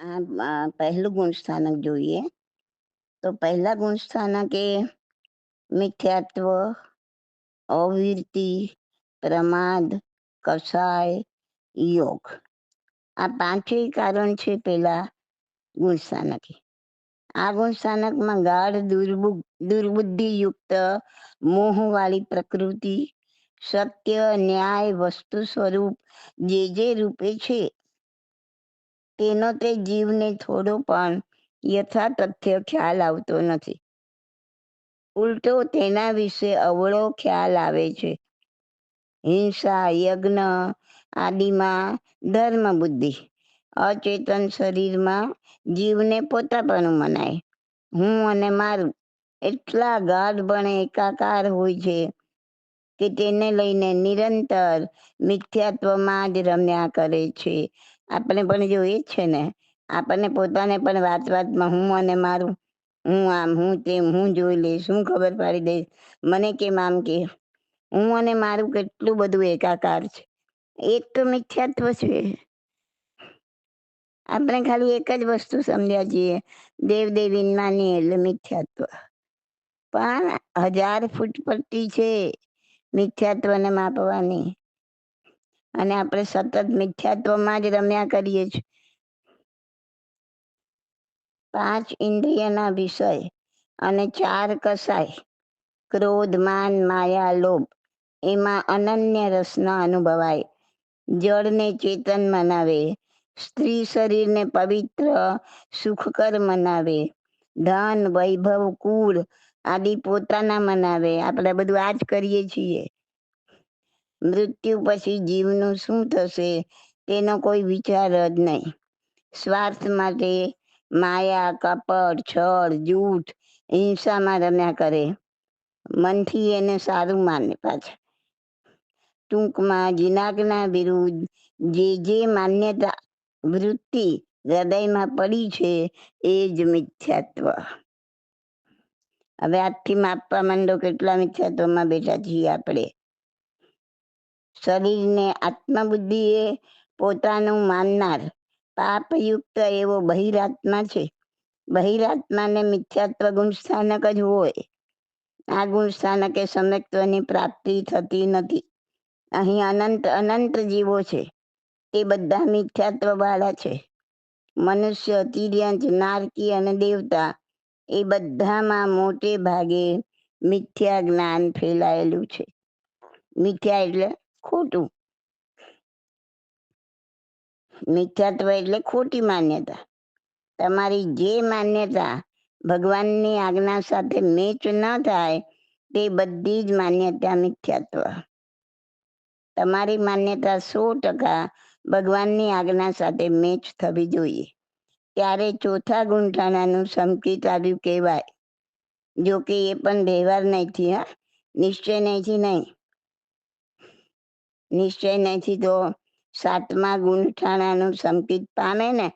આ આ પહેલું ગુણ સ્થાનક જોઈએ તો પહેલા ગુણ સ્થાનક એ મિથ્યાત્વ અવિરતિ પ્રમાદ કસાય યોગ આ પાંચેય કારણ છે પેલા ગુણ સ્થાનકે આ ગુણ સ્થાનકમાં ગાઢ દુર્બુ દુર્બુદ્ધિયુક્ત મોહવાળી પ્રકૃતિ સત્ય ન્યાય વસ્તુ સ્વરૂપ જે જે રૂપે છે તેનો તે જીવને થોડો પણ યથાતથ્ય ખ્યાલ આવતો નથી. ઉલટો તેના વિશે અવળો ખ્યાલ આવે છે. હિંસા, યજ્ઞ આદિમાં ધર્મ બુદ્ધિ અચેતન શરીરમાં જીવને પોતાપણું મનાય. હું અને મારું એટલા ગાઢ બને એકાકાર હોય છે કે તેને લઈને નિરંતર મિથ્યાત્વમાં જ રમ્યા કરે છે. આપણે પણ જોઈએ જ છે ને, આપણને પોતાને પણ વાત વાતમાં હું અને મારું, હું આમ, હું તેમ, હું જોઈ લઈશ, હું ખબર પાડી દઈશ. મને કેમ આમ કે? હું અને મારું કેટલું બધું એકાકાર છે. એક તો મિથ્યાત્વ છે. આપણે ખાલી એક જ વસ્તુ સમજ્યા છીએ દેવ દેવી માની એટલે મિથ્યાત્વ. પણ હજાર ફૂટ પટ્ટી છે મિથ્યાત્વને માપવાની. અને આપણે સતત મિથ્યાત્વમાં જ રમ્યા કરીએ છીએ. પાંચ ઇન્દ્રિયના વિષય અને ચાર કસાય. ક્રોધ, માન, માયા, લોભ, એમાં અનન્ય રસના અનુભવાય. જળને ચેતન મનાવે. સ્ત્રી શરીરને પવિત્ર, સુખકર મનાવે. ધન, વૈભવ, કુળ આદિ પોતાના મનાવે. આપણે બધું આ જ કરીએ છીએ. મૃત્યુ પછી જીવનું શું થશે તેનો કોઈ વિચાર જ નહીં. સ્વાર્થ માટે માયા, કપટ, છળ, જૂઠ, હિંસામાં રમ્યા કરે. મનથી એને સારું માને પાછા. ટૂંકમાં જીનાગના વિરુદ્ધ જે જે માન્યતા વૃત્તિ હૃદયમાં પડી છે એ જ મિથ્યાત્વ. હવે આજથી માપવા માંડો કેટલા મિથ્યાત્વમાં બેઠા છીએ આપણે? શરીરને આત્મબુદ્ધિએ પોતાનું માનનાર પાપયુક્ત એવો બહિરાત્મા છે. બહિરાત્માને મિથ્યાત્વ ગુણસ્થાનક જ હોય. આ ગુણસ્થાનકે સમત્વની પ્રાપ્તિ થતી નથી. અહીં અનંત અનંત જીવો છે. તે બધા મિથ્યાત્વ વાળા છે. મનુષ્ય તિર્યંત નારકી અને દેવતા એ બધામાં મોટે ભાગે મિથ્યા જ્ઞાન ફેલાયેલું છે. મિથ્યા એટલે ખોટું. મિથ્યાત્વ એટલે ખોટી માન્યતા. તમારી જે માન્યતા ભગવાનની આજ્ઞા સાથે મેચ ન થાય, તે બધી જ માન્યતા મિથ્યાત્વ. તમારી માન્યતા સો ટકા ભગવાનની આજ્ઞા સાથે મેચ થવી જોઈએ. ત્યારે ચોથા ગુંઠાણાનું સમકિત આવ્યું કહેવાય. જો કે એ પણ વ્યવહાર નહીંથી, હા? નિશ્ચય નહીંથી નહીં. નિશ્ચય નહીંથી તો સાતમા ગુંઠાણાનું સંકિત પામે ને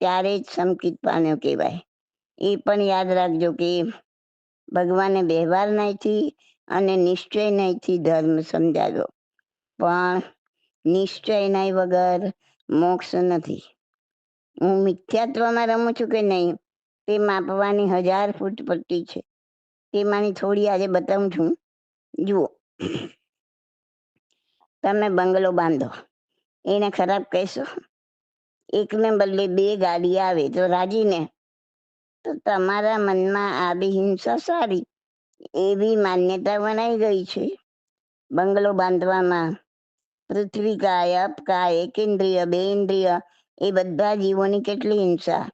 ત્યારે જ સંકિત પામ્યો કહેવાય. એ પણ યાદ રાખજો કે ભગવાને વ્યવહાર નહીંથી અને નિશ્ચય નહીંથી ધર્મ સમજાવ્યો. પણ નિશ્ચય નહીં વગર મોક્ષ નથી. હું મિથ્યાત્વમાં રમું છું કે નહીં તે માપવાની હજાર ફૂટ પટ્ટી છે. તેમાંની થોડી આજે બતાવું છું. જુઓ. તમે બંગલો બાંધો. એને ખરાબ કહેશો? એકને બદલે બે ગાડી આવે તો રાજીને. તો તમારા મનમાં આવી હિંસા સારી. એવી માન્યતા બનાવી ગઈ છે. બંગલો બાંધવામાં પૃથ્વી કાય અપકાય એકેન્દ્રિય બે ઇન્દ્રિય, એ બધા જીવોની કેટલી હિંસા?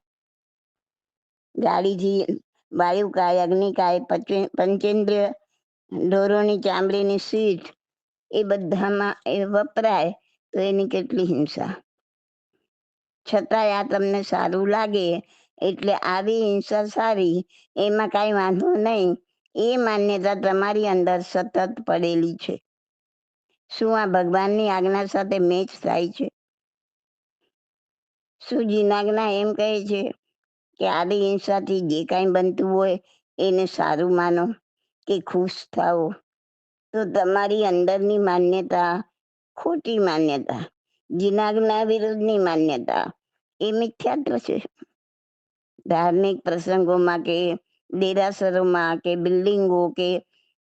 ગાડીથી વાયુકાય અગ્નિકાય પંચેન્દ્રિય, ઢોરોની ચામડીની સીટ એ બધામાં એ વપરાય તો એની કેટલી હિંસા. છતાંય આ તમને સારું લાગે એટલે આવી હિંસા સારી, એમાં કાંઈ વાંધો નહીં. એ માન્યતા તમારી અંદર સતત પડેલી છે. શું આ ભગવાનની આજ્ઞા સાથે મેચ થાય છે? શું જીનાજ્ઞા એમ કહે છે કે આવી હિંસાથી જે કાંઈ બનતું હોય એને સારું માનો, કે ખુશ થાઓ. તો તમારી અંદરની માન્યતા, ખોટી માન્યતા જીનાજ્ઞા વિરુદ્ધની માન્યતા, એ મિથ્યાત્વ છે. ધાર્મિક પ્રસંગોમાં કે દેરાસરોમાં કે બિલ્ડિંગો કે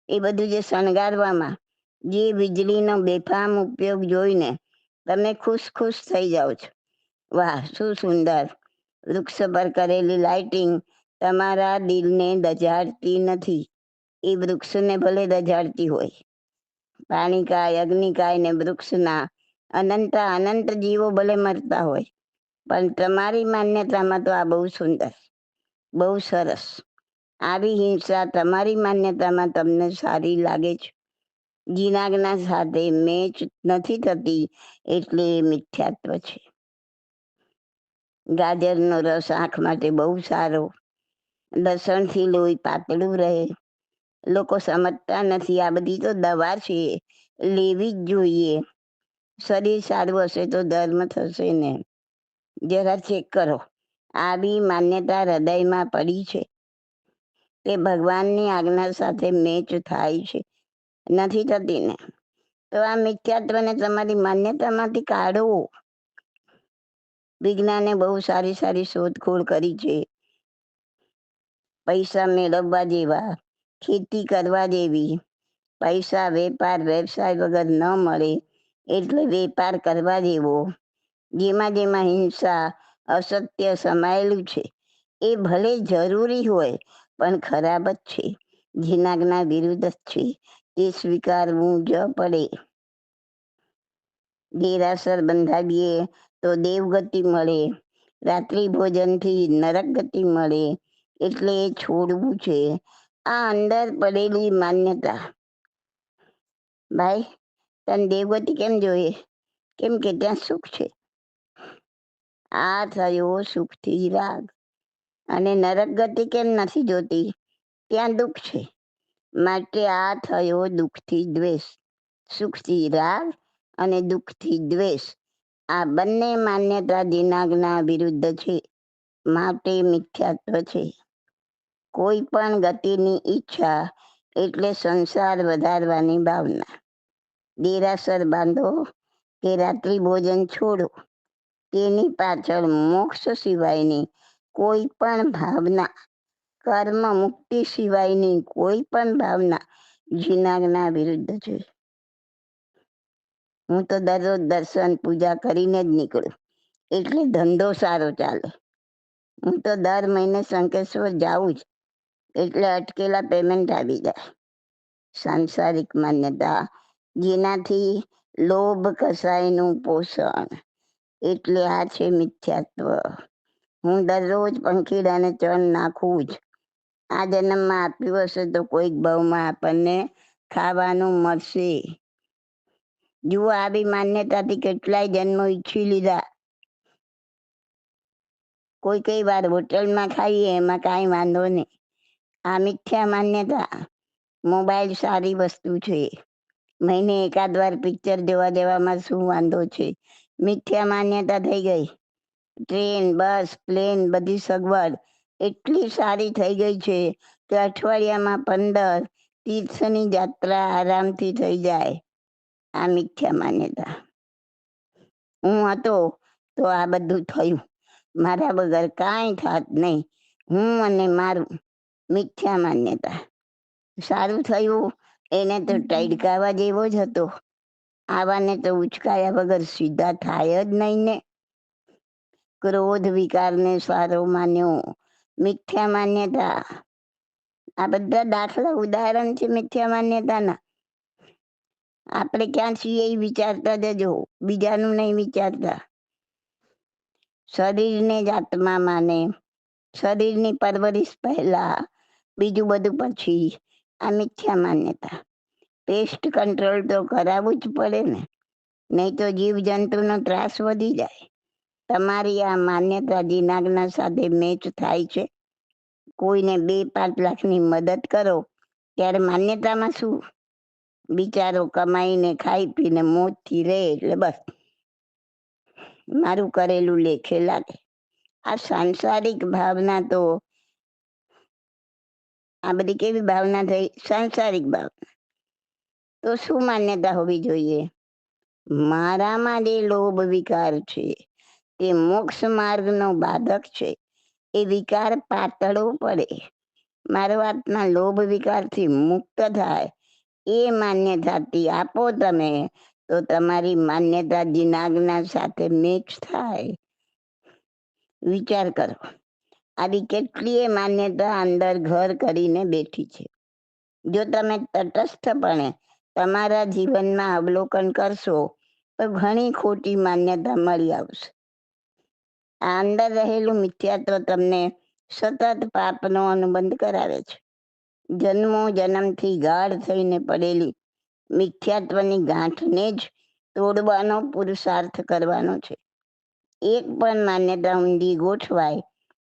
એ બધું જે શણગારવામાં, જે વીજળીનો બેફામ ઉપયોગ જોઈને તમે ખુશ ખુશ થઈ જાઓ છો. વાહ, શું સુંદર. વૃક્ષ પર કરેલી લાઇટિંગ તમારા દિલને દજાડતી નથી. એ વૃક્ષને ભલે દજાડતી હોય. પાણીકાય અગ્નિકાય ને વૃક્ષના અનંત અનંત જીવો ભલે મરતા હોય, પણ તમારી માન્યતામાં તો આ બહુ સુંદર, બહુ સરસ. આવી હિંસા તમારી માન્યતામાં તમને સારી લાગે છે. જીનાગના સાથે મેચ નથી થતી એટલે એ મિથ્યાત્વ છે. ગાજરનો રસ આંખ માટે બહુ સારો. લસણથી લોહી પાતળું રહે. લોકો સમજતા નથી. આ બધી તો દવા છે. લેવી જ જોઈએ. શરીર સારું હશે તો ધર્મ થશે ને. જરા ચેક કરો. આવી માન્યતા હૃદયમાં પડી છે. તે ભગવાનની આજ્ઞા સાથે મેચ થાય છે. નથી થતી ને. તો આ મિથ્યાત્વને તમારી માન્યતામાંથી કાઢો. વિજ્ઞાને બહુ સારી સારી શોધખોળ કરી છે. પૈસા મેળવવા જેવા. ખેતી કરવા દેવી પૈસા, વેપાર, વ્યવસાય વગર ન મળે એટલે વેપાર કરવા દેવો જેમાં જેમાં હિંસા, અસત્ય સમાયેલું છે. એ ભલે જરૂરી હોય, પણ ખરાબ જ છે. જીનાગના વિરુદ્ધ જ છે. એ સ્વીકારવું જ પડે. દેરાસર બંધાવીએ તો દેવગતિ મળે. રાત્રિ ભોજનથી નરક ગતિ મળે. એટલે એ છોડવું છે. આ અંદર પડેલી માન્યતા. ભાઈ, તને દેવગતિ કેમ જોઈએ? કેમ કે ત્યાં સુખ છે. આ થયો સુખથી રાગ. અને નરક ગતિ કેમ નથી જોતી? ત્યાં દુઃખ છે. માટે આ થયો દુઃખથી દ્વેષ. સુખથી રાગ અને દુઃખથી દ્વેષ. આ બંને માન્યતા દિનાગના વિરુદ્ધ છે. માટે મિથ્યાત્વ છે. કોઈ પણ ગતિની ઈચ્છા એટલે સંસાર વધારવાની ભાવના. દેરાસર બાંધો કે રાત્રિ ભોજન છોડો, તેની પાછળ મોક્ષ સિવાયની કોઈ પણ ભાવના, કર્મ મુક્તિ સિવાયની કોઈ પણ ભાવના જીનાગના વિરુદ્ધ છે. હું તો દરરોજ દર્શન, પૂજા કરીને જ નીકળું, એટલે ધંધો સારો ચાલે. હું તો દર મહિને શંકેશ્વર જાઉં જ એટલે અટકેલા પેમેન્ટ આવી જાય. સાંસારિક માન્યતા, જેનાથી લોભ કસાયનું પોષણ. એટલે આ છે મિથ્યાત્વ. હું દરરોજ પંખીડાને ચણ નાખું જ. આ જન્મમાં આપ્યું હશે તો કોઈક ભાવમાં આપણને ખાવાનું મળશે. જુઓ આવી માન્યતાથી કેટલાય જન્મો ઈચ્છી લીધા. કોઈ કઈ વાર હોટલમાં ખાઈએ, એમાં કાંઈ વાંધો નહીં. આ મિથ્યા માન્યતા મોબાઈલ સારી વસ્તુ છે. મહિને એકાદ વાર પિક્ચર જોવા દેવામાં શું વાંધો છે? મિથ્યા માન્યતા થઈ ગઈ. ટ્રેન, બસ પ્લેન બધી સગવડ એટલી સારી થઈ ગઈ છે કે અઠવાડિયામાં પંદર તીર્થની યાત્રા આરામથી થઈ જાય. આ મિથ્યા માન્યતા. હું હતો તો આ બધું થયું. મારા વગર કાંઈ થાત નહીં. હું અને મારું મિથ્યા માન્યતા સારું થયું એને તો ટડકાવા જેવો જ હતો. આવાને તો ઉચકાયા વગર સીધા થાય જ નહીં ને. ક્રોધ વિકારને સારો માન્યો મિથ્યા માન્યતા આ બધા દાખલા ઉદાહરણ છે મિથ્યા માન્યતાના આપણે ક્યાં છીએ એ વિચારતા જજો બીજાનું નહીં વિચારતા. શરીરને જ આત્મા માને. શરીરની પરવરિશ પહેલા બીજું બધું પછી આ મિથ્યા માન્યતા. પેસ્ટ કંટ્રોલ તો કરાવવું જ પડે ને. નહીં તો જીવજંતુનો ત્રાસ વધી જાય. તમારી આ માન્યતા જીનાગના સાથે મેચ થાય છે. કોઈને બે પાંચ લાખની મદદ કરો. ત્યારે માન્યતામાં શું? બિચારો કમાઈને ખાઈ પીને મોજથી રહે એટલે બસ. મારું કરેલું લેખે લાગે. આ સાંસારિક ભાવના તો આ બધી કેવી ભાવના થઈ? સાંસારિક ભાવના તો શું માન્યતા હોવી જોઈએ? મારામાં જે લોભ વિકાર છે, તે મોક્ષ માર્ગનો બાધક છે. એ વિકાર પાતળો પડે. મારો આત્મા લોભ વિકારથી મુક્ત થાય. એ માન્યતાથી આપો તમે, તો તમારી માન્યતા જીનાગના સાથે મેચ થાય. વિચાર કરો. આવી કેટલીય માન્યતા અંદર ઘર કરીને બેઠી છે. જો તમે તટસ્થપણે તમારા જીવનમાં અવલોકન કરશો, તો ઘણી ખોટી માન્યતા મળી આવશે. આ અંદર રહેલું મિથ્યાત્વ તમને સતત પાપનો અનુબંધ કરાવે છે. જન્મો જન્મથી ગાઢ થઈને પડેલી મિથ્યાત્વની ગાંઠને જ તોડવાનો પુરુષાર્થ કરવાનો છે. એક પણ માન્યતા ઊંધી ગોઠવાય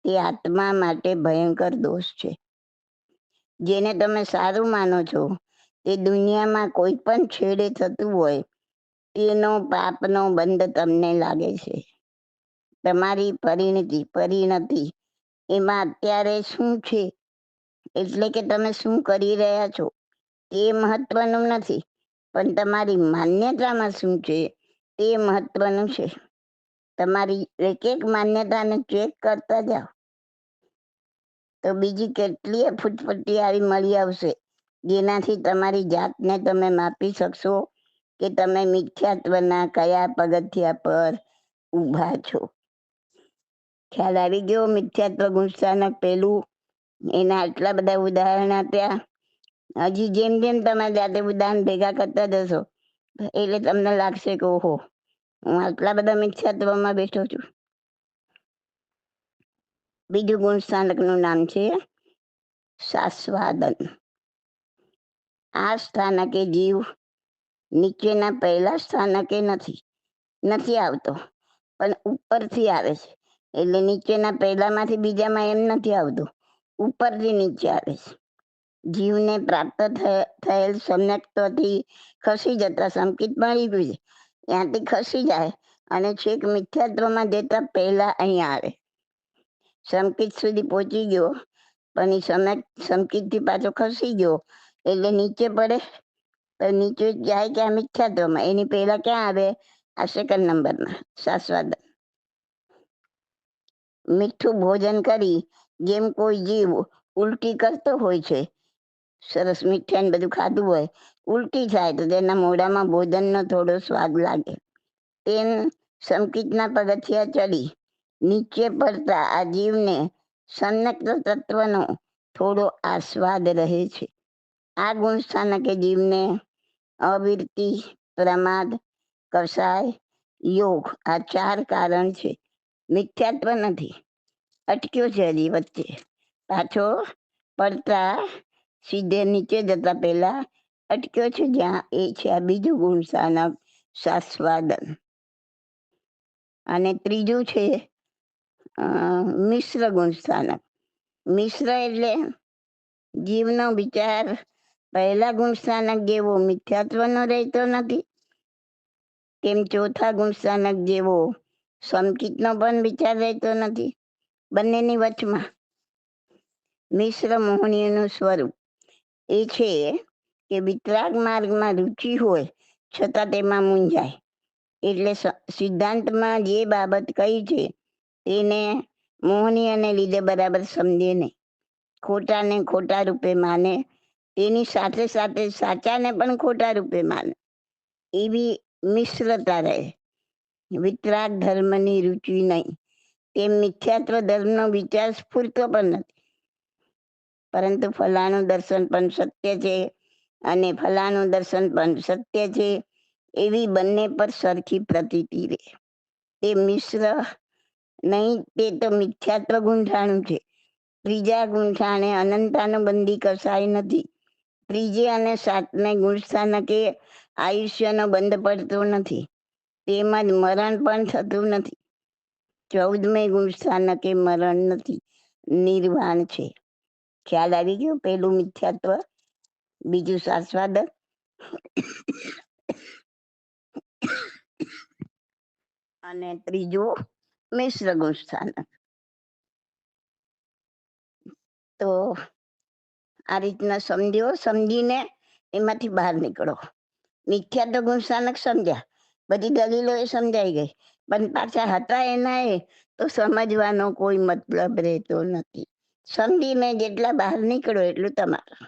તે આત્મા માટે ભયંકર દોષ છે. જેને તમે સારું માનો છો, તે દુનિયામાં કોઈ પણ છેડે થતું હોય, તેનો પાપનો બંધ તમને લાગે છે. તમારી પરિણતિ પરિણતિ, એમાં અત્યારે શું છે? એટલે કે તમે શું કરી રહ્યા છો? તે મહત્વનું નથી, પણ તમારી માન્યતામાં શું છે, તે મહત્વનું છે. તમારી એક એક માન્યતાને ચેક કરતા જાઓ. તો બીજી કેટલીય ફૂટપટ્ટી આવી મળી આવશે, જેનાથી તમારી જાતને તમે માપી શકશો કે તમે મિથ્યાત્વના કયા પગથિયા પર ઊભા છો. ખ્યાલ આવી ગયો મિથ્યાત્વ ગુસ્સાના પેલું? એના આટલા બધા ઉદાહરણ આપ્યા. હજી જેમ જેમ તમે જાતે ઉદાહરણ ભેગા કરતા જશો, એટલે તમને લાગશે કે ઓહો હું આટલા બધા મિથ્યાત્વમાં બેઠો છું. બીજું ગુણ સ્થાનકનું નામ છે સાસ્વાદન આ સ્થાનકે જીવ નીચેના પહેલા સ્થાનકે નથી નથી આવતો, પણ ઉપરથી આવે છે. એટલે નીચેના પહેલામાંથી બીજામાં એમ નથી આવતું, ઉપરથી નીચે આવે છે. જીવને પ્રાપ્ત થયેલ સમ્યક્તથી ખસી જતા સંકિત મળી ગયું છે. ત્યાંથી ખસી જાય અને છેક મિથ્યાત્વમાં જતા પહેલા અહીંયા આવે. સંકિત સુધી પહોંચી ગયો, પણ એ સમય સંકિતથી પાછો ખસી ગયો, એટલે નીચે પડે, તો નીચે જાય ક્યાં મિથ્યાત્વમાં એની પહેલા ક્યાં આવે? આ સેકન્ડ નંબરમાં સાસવાદ મીઠું ભોજન કરી, જેમ કોઈ જીવ ઉલટી કરતો હોય છે, સરસ મીઠાને બધું ખાધું હોય ઉલટી થાય તો તેના મોઢામાં ભોજનનો થોડો સ્વાદ લાગે. તેમ સંકિતના પગથિયા ચડી, નીચે પડતા આ જીવને સંનક્ત તત્વનો થોડો આસ્વાદ રહે છે. આ ગુણ સ્થાનકે જીવને અવિરતિ, પ્રમાદ, કસાય, યોગ આ ચાર કારણ છે. મિથ્યાત્વ નથી. અટક્યો છે હજી વચ્ચે. પાછો પડતા, સીધે નીચે જતા પહેલા અટક્યો છે જ્યાં એ છે આ બીજું ગુણ સ્થાનક સાસ્વાદન અને ત્રીજું છે મિશ્ર ગુણ સ્થાનક મિશ્ર એટલે જીવનો વિચાર પહેલા ગુણ સ્થાનક જેવો મિથ્યાત્વનો રહેતો નથી તેમ ચોથા ગુણ સ્થાનક જેવો સમકિતનો પણ વિચાર રહેતો નથી બંનેની વચમાં મિશ્ર મોહનીયનું સ્વરૂપ એ છે કે વિતરાગ માર્ગમાં રુચિ હોય, છતાં તેમાં મૂંઝાય. એટલે સિદ્ધાંતમાં જે બાબત કહી છે, તેને મોહનીયને લીધે બરાબર સમજે નહીં. ખોટાને ખોટા રૂપે માને, તેની સાથે સાથે સાચાને પણ ખોટા રૂપે માને. એવી મિશ્રતા રહે. વિતરાગ ધર્મની રુચિ નહીં. તે મિથ્યાત્વ ધર્મનો વિચાર સ્ફૂરતો પણ નથી. પરંતુ ફલાણું દર્શન પણ સત્ય છે. અને ફલાનું દર્શન પણ સત્ય છે, એવી બંને પર સરખી પ્રતીતિ રહે તે મિશ્ર નહીં, તે તો મિથ્યાત્વ ગુંઠાણું છે. ત્રીજા ગુંઠાણે અનંતાનું બંદી કસાય નથી. ત્રીજે અને સાતમે ગુણસ્થાનકે આયુષ્યનો બંધ પડતો નથી. તેમજ મરણ પણ થતું નથી. ચૌદમે ગુણસ્થાનકે મરણ નથી. નિર્વાણ છે. ખ્યાલ આવી ગયો? પેલું મિથ્યાત્વ બીજું શાસ્વાદક અને ત્રીજું મિશ્ર ગુણસ્થાનક તો આ રીતના સમજો, સમજીને એમાંથી બહાર નીકળો. મિથ્યા તો ગુણસ્થાનક સમજ્યા. બધી દલીલો એ સમજાઈ ગઈ. પણ પાછા હતા એના એ તો સમજવાનો કોઈ મતલબ રહેતો નથી. સમજીને જેટલા બહાર નીકળો એટલું તમારું.